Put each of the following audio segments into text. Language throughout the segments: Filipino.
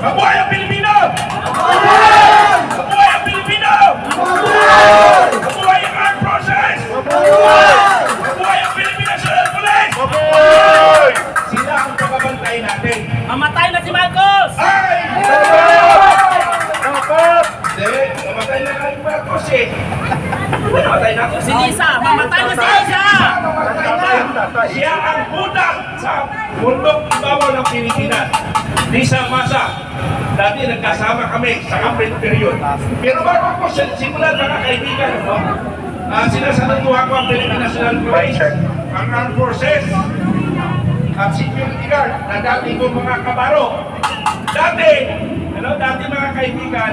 Mabuhay ang Pilipino! Namatay na. Si Lisa! Mamatay na si Lisa! Siya ang budak sa mundong ibabaw ng Pilipinas. Lisa Masa. Dati nagkasama kami sa campaign period. Pero bago ko simulan mga kaibigan, no? Ah, sinasalutuhan ko ang Philippine National Police, ang Armed Forces, at security guard na dati ko mga kabaro. Dati, ano, dati mga kaibigan,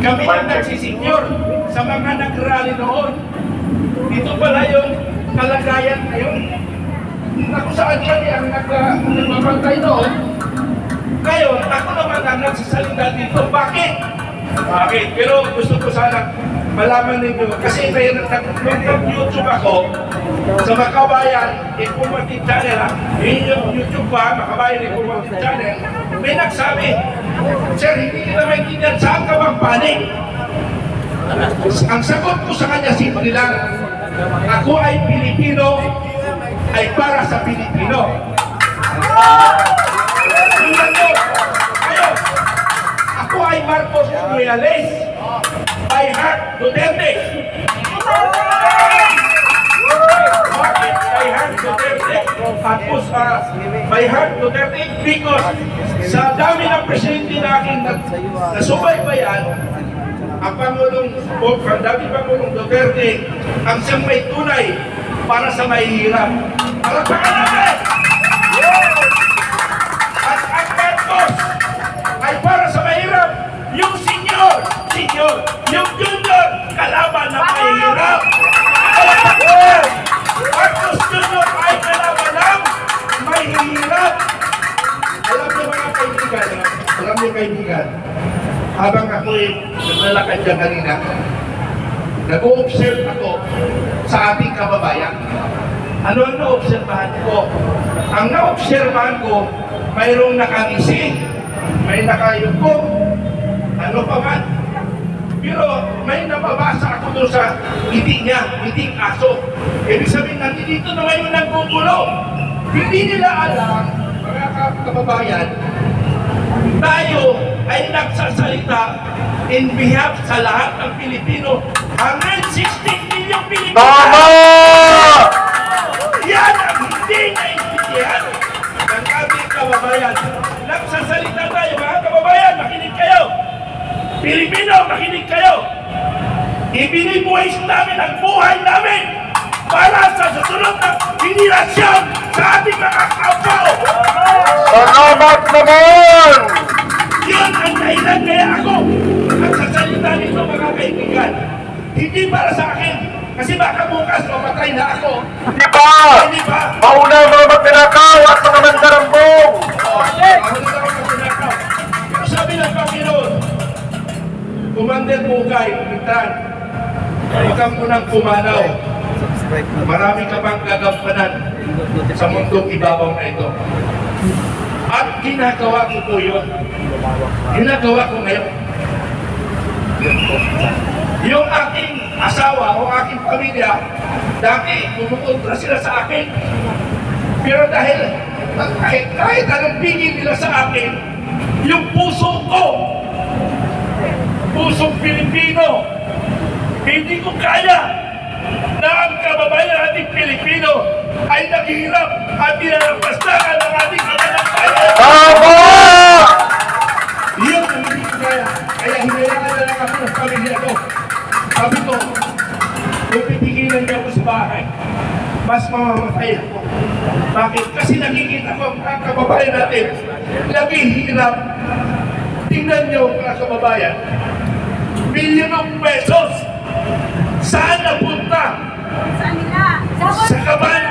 kami ang nagsisecure sa mga nag-rally noon. Dito pala yung kalagayan ngayon. Na kung saan kami ang nag- nagbabantay noon. Ngayon, ako naman ang nagsasalita dito. Bakit? Bakit? Pero gusto ko sana malaman ninyo. Kasi may nag- nag-YouTube ako sa Makabayan Informative Channel. ha? Yun yung YouTube ba, Makabayan Informative Channel. May nagsabi, Sir, hindi kita maintindihan saan ka bang panik? Ang sagot ko sa kanya simple lang. Ako ay Pilipino, ay para sa Pilipino. Ako ay Marcos Royales. By heart, Duterte. Bakit by heart Duterte? Tapos, ah, by heart Duterte because sa dami ng presidente na aking na, nasubaybayan, ang Pangulong, o ang dami Pangulong Duterte, ang siyang may tunay para sa mahihirap. Palagpakan natin! At ang Marcos ay para sa mahirap. Yung senior, senior, yung junior, kalaban ng mahirap. Marcos Junior kaibigan, habang ako'y naglalakad dyan kanina, nag-o-observe ako sa ating kababayan. Ano ang na-obserbahan ko? Ang na-obserbahan ko, mayroong nakangisi, may nakayuko, ano pa man. Pero may nababasa ako doon sa ngiti niya, ngiting aso. Ibig sabihin, nandito naman yung naggugulo. Hindi nila alam, mga kababayan, tayo ay nagsasalita in behalf sa lahat ng Pilipino. 116 milyong Pilipino! Yan ang hindi naiintindihan ng ating kababayan. Nagsasalita tayo, mga kababayan, makinig kayo. Pilipino, makinig kayo. Ibinibuhay namin ang buhay namin para sa susunod na henerasyon sa ating mga kapwa. Salamat naman! Yun ang dahilan kaya ako nagsasalita nito mga kaibigan. Hindi para sa akin. Kasi baka bukas mamatay na ako. Di ba? Hindi ba? Mauna ang mga magnanakaw at mga mandarambong! Pero sabi ng Panginoon, Commander Bugay, Mitran, huwag kang munang pumanaw. Marami ka pang gagampanan sa mundong ibabaw na ito. At ginagawa ko po yun. Ginagawa ko ngayon. Yung aking asawa o aking pamilya, dati pumupunta sila sa akin. Pero dahil kahit, kahit anong pingin nila sa akin, yung puso ko, pusong Pilipino, hindi ko kaya na ang kababayan nating Pilipino ay naghihirap at dinalampastakan ng ating kababayan. Tama! Iyon ang hindi ko kaya. Kaya hinayaan na lang ako ng pamilya ko. Sabi ko, kung pipigilan niyo ako sa bahay, mas mamamatay ako. Bakit? Kasi nakikita ko ang mga kababayan natin, naghihirap. Tingnan niyo mga kababayan, milyonong pesos, saan napunta? Sa kaban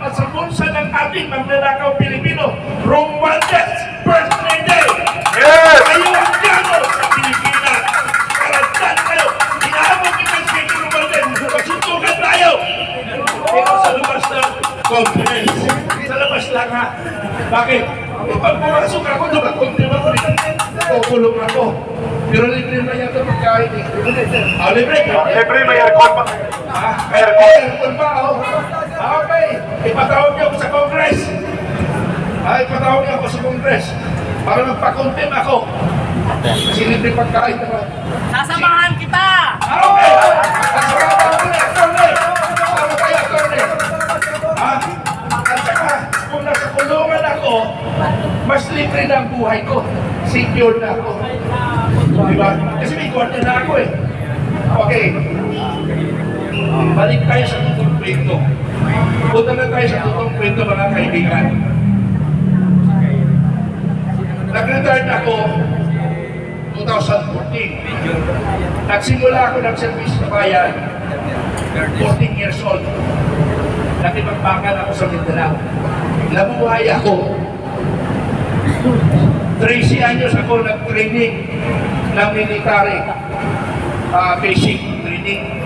at sa bulsa ng ating magnanakaw Pilipino, Romualdez Birthday Day! Yes! Kayo ang gano sa Pilipinas! Karantan kayo! Inaabot kita sa Kiki Romualdez! Magsuntukan tayo! Pero sa labas ng conference, sa labas lang ha. Bakit? Pag pumasok ako, nakakontrib ako rin. Kukulong ako. Pero libre na yan ito pagkain eh. Ah, libre. Libre, may aircon pa. Ah, aircon. Aircon pa, oh. Okay. Ipatawag niyo ako sa Congress. Ah, ipatawag niyo ako sa Congress. Para magpakontim ako. Kasi libre pagkain naman. Sasamahan kita! Okay. Mas libre na ang buhay ko. Secure na ako. Di ba? Kasi may kwarta na ako eh. Okay. Balik tayo sa totoong kwento. Punta na tayo sa totoong kwento mga kaibigan. Nag-retired ako 2014. Nagsimula ako ng service sa bayan 14 years old. Nakipagbakan ako sa Mindanao. Nabuhay ako 13 anyos ako nag-training ng military uh, basic training.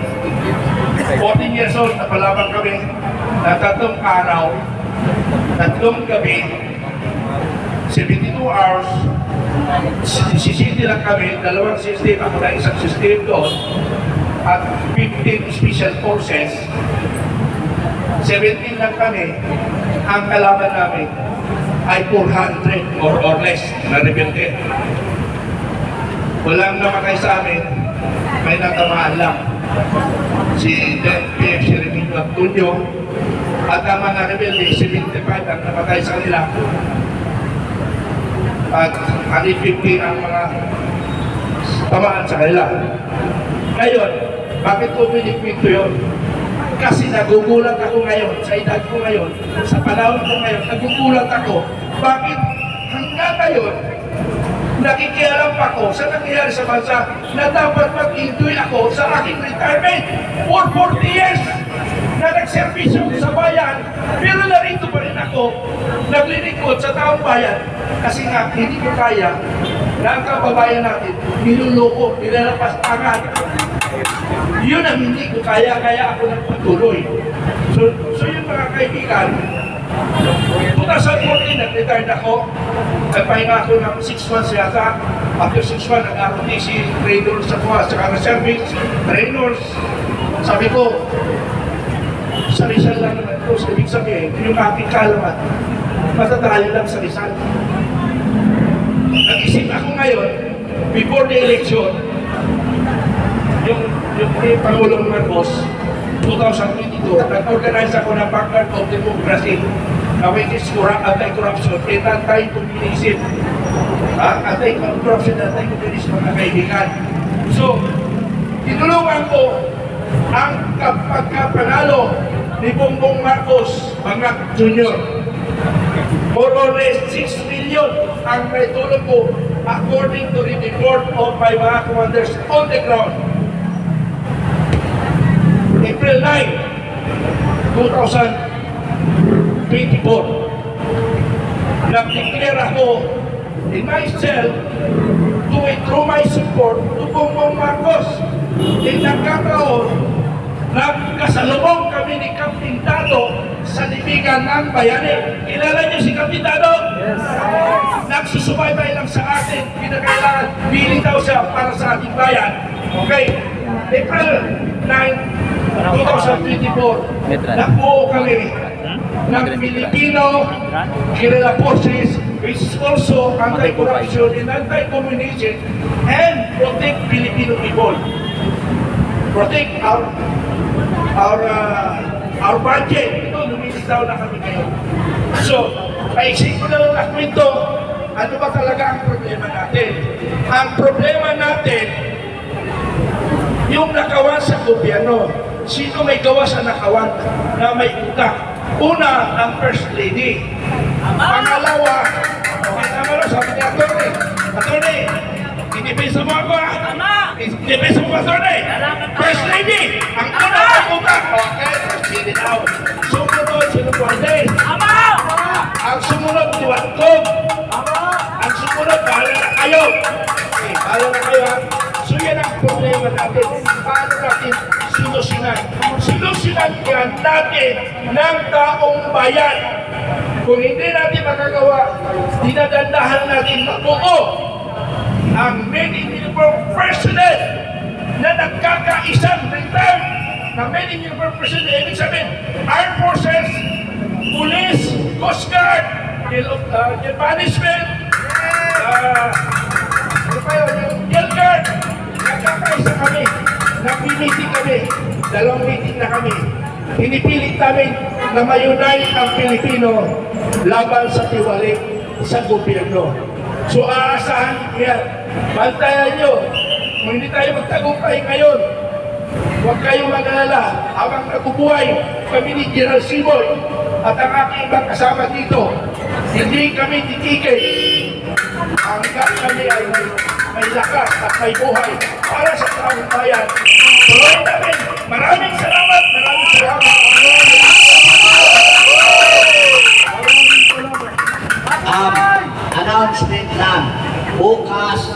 14 years old, napalaban kami na tatlong araw, tatlong gabi, 72 hours, sisindi lang kami, dalawang system, ako na isang system doon, at 15 special forces, 17 lang kami, ang kalaban namin ay 400 or, or less na rebelde. Walang namatay sa amin, may natamaan lang. Si DNPF, si Remino Antonio, at ang mga rebelde, 75 ang namatay sa kanila. At 150 ang mga tamaan sa kanila. Ngayon, bakit ko pinikwento yun? Kasi nagugulat ako ngayon, sa edad ko ngayon, sa panahon ko ngayon, nagugulat ako. Bakit hanggang ngayon, nakikialam pa ako sa nangyayari sa bansa na dapat mag-enjoy ako sa aking retirement for 40 years na nagservisyo sa bayan, pero narito pa rin ako, naglilingkod sa taong bayan kasi nga hindi ko kaya na ang kababayan natin niluloko, nilalapas agad. Yun ang hindi ko kaya, kaya ako nagpatuloy. So, so yun mga kaibigan, 2014, nag-retired ako. Nagpahinga ako ng 6 months yata. After 6 months, nag-ROTC, trainers sa kuha, sa service, trainers. Sabi ko, sa Rizal lang naman ito. So, ibig sabihin, yung aking kalaman, matatayo lang sa Rizal. Nag-isip ako ngayon, before the election, yung, ni Pangulong Marcos, 2022, nag-organize ako ng Backyard of Democracy na which is corrupt, anti-corruption and anti-communism. Ah, anti-corruption, anti-communism mga kaibigan. So, tinulungan ko ang pagkapanalo ni Bongbong Marcos, mga junior. More or less 6 million ang naitulong ko according to the report of my mga commanders on the ground. April 9, 2024, nag-declare ako in myself to withdraw my support to Bongbong Marcos. In nagkataon, nagkasalubong kami ni Captain Dado sa libigan ng bayani. Kilala niyo si Captain Dado? Yes. Nagsusubaybay lang sa atin. Pinakailangan, bili daw siya para sa ating bayan. Okay. April 9, 2024, nabuo kami ng Filipino guerrilla forces which is also anti-corruption and anti-communism and protect Filipino people. Protect our our uh, our budget. Ito, lumilitaw na kami ngayon. So, paisip ko na lang na kwento, ano ba talaga ang problema natin? Ang problema natin, yung nakawan sa gobyerno. Sino may gawa sa nakawan na may utang? Una, ang First Lady. Pangalawa, okay, tama na, sabi ni Atty. Atty. Inipisa mo ako ha? Tama! Inipisa mo, Atty. First Lady, ang una may utang. Okay, First Lady now. Sumunod, sinuporte. Tama! Ang sumunod, tuwagkog. Ang sumunod, bahala na kayo. Okay, bahala na kayo ha. So yan ang problema natin. Paano natin sinusinan? Sinusinan yan natin ng taong bayan. Kung hindi natin makagawa, dinadandahan natin mabuo ang in uniform personnel na nagkakaisang return na in uniform personnel, ibig sabihin, armed forces, police, coast guard, jail, uh, jail punishment, uh, ano pa yun, jail guard, nagkakaisa kami, nag-meeting kami, dalawang meeting na kami. Pinipilit namin na mayunay ang Pilipino laban sa tiwalik sa gobyerno. So aasahan yan. Bantayan nyo. Kung hindi tayo magtagumpay ngayon, huwag kayong mag-alala. Habang nabubuhay kami ni General Simoy at ang aking ibang kasama dito, hindi kami titigil hanggang kami ay may, may lakas at may buhay para sa taong bayan. Tuloy namin. Maraming salamat. Maraming salamat. um, announcement lang. Bukas,